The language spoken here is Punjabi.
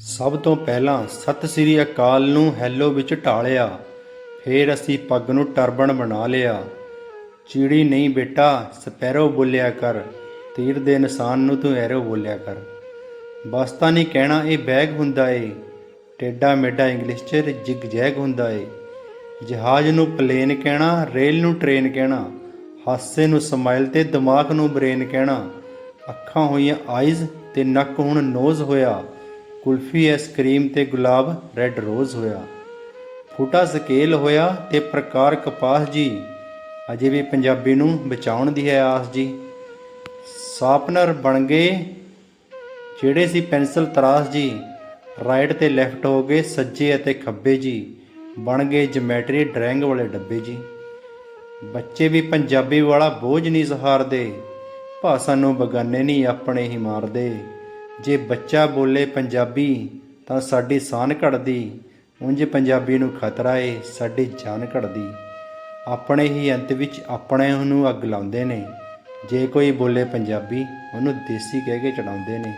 ਸਭ ਤੋਂ ਪਹਿਲਾਂ ਸਤਿ ਸ੍ਰੀ ਅਕਾਲ ਨੂੰ ਹੈਲੋ ਵਿੱਚ ਢਾਲਿਆ। ਫੇਰ ਅਸੀਂ ਪੱਗ ਨੂੰ ਟਰਬਨ ਬਣਾ ਲਿਆ। ਚਿੜੀ ਨਹੀਂ ਬੇਟਾ, ਸਪੈਰੋ ਬੋਲਿਆ ਕਰ। ਤੀਰ ਦੇ ਨਿਸ਼ਾਨ ਨੂੰ ਤੂੰ ਐਰੋ ਬੋਲਿਆ ਕਰ। ਬਸ ਤਾਂ ਨਹੀਂ ਕਹਿਣਾ ਇਹ ਬੈਗ ਹੁੰਦਾ ਏ। ਟੇਡਾ ਮੇਡਾ ਇੰਗਲਿਸ਼ 'ਚ ਜਿਗ ਜੈਗ ਹੁੰਦਾ ਏ। ਜਹਾਜ਼ ਨੂੰ ਪਲੇਨ ਕਹਿਣਾ, ਰੇਲ ਨੂੰ ਟ੍ਰੇਨ ਕਹਿਣਾ ਹਾਸੇ ਨੂੰ ਸਮਾਈਲ ਤੇ ਦਿਮਾਗ ਨੂੰ ਬ੍ਰੇਨ ਕਹਿਣਾ। ਅੱਖਾਂ ਹੋਈਆਂ ਆਈਜ਼ ਤੇ ਨੱਕ ਹੁਣ ਨੋਜ਼ ਹੋਇਆ। ਕੁਲਫੀ ਆਈਸਕ੍ਰੀਮ ਤੇ ਗੁਲਾਬ ਰੈੱਡ ਰੋਜ਼ ਹੋਇਆ। ਫੂਟਾ ਸਕੇਲ ਹੋਇਆ ਤੇ ਪ੍ਰਕਾਰ ਕਪਾਸ ਜੀ। ਅਜੇ ਵੀ ਪੰਜਾਬੀ ਨੂੰ ਬਚਾਉਣ ਦੀ ਹੈ ਆਸ ਜੀ। ਸਾਪਨਰ ਬਣ ਗਏ। ਜਿਹੜੇ ਸੀ ਪੈਨਸਲ ਤਰਾਸ ਜੀ। ਰਾਈਟ ਤੇ ਲੈਫਟ ਹੋ ਗਏ ਸੱਜੇ ਅਤੇ ਖੱਬੇ ਜੀ। ਬਣ ਗਏ ਜਿਓਮੈਟਰੀ ਡਰਾਇੰਗ ਵਾਲੇ ਡੱਬੇ ਜੀ। ਬੱਚੇ ਵੀ ਪੰਜਾਬੀ ਵਾਲਾ ਬੋਝ ਨਹੀਂ ਸਹਾਰਦੇ। ਭਾਸ਼ਾ ਨੂੰ ਬਗਾਨੇ ਨਹੀਂ ਆਪਣੇ ਹੀ ਮਾਰਦੇ। ਜੇ ਬੱਚਾ ਬੋਲੇ ਪੰਜਾਬੀ, ਤਾਂ ਸਾਡੀ ਸਾਨ ਘੜਦੀ। ਉਂਝ ਪੰਜਾਬੀ ਨੂੰ ਖਤਰਾ ਏ, ਸਾਡੀ ਜਾਨ ਘੜਦੀ। ਆਪਣੇ ਹੀ ਅੰਤ ਵਿੱਚ ਆਪਣੇ ਨੂੰ ਅੱਗ ਲਾਉਂਦੇ ਨੇ। ਜੇ ਕੋਈ ਬੋਲੇ ਪੰਜਾਬੀ, ਉਹਨੂੰ ਦੇਸੀ ਕਹਿ ਕੇ ਚੜਾਉਂਦੇ ਨੇ।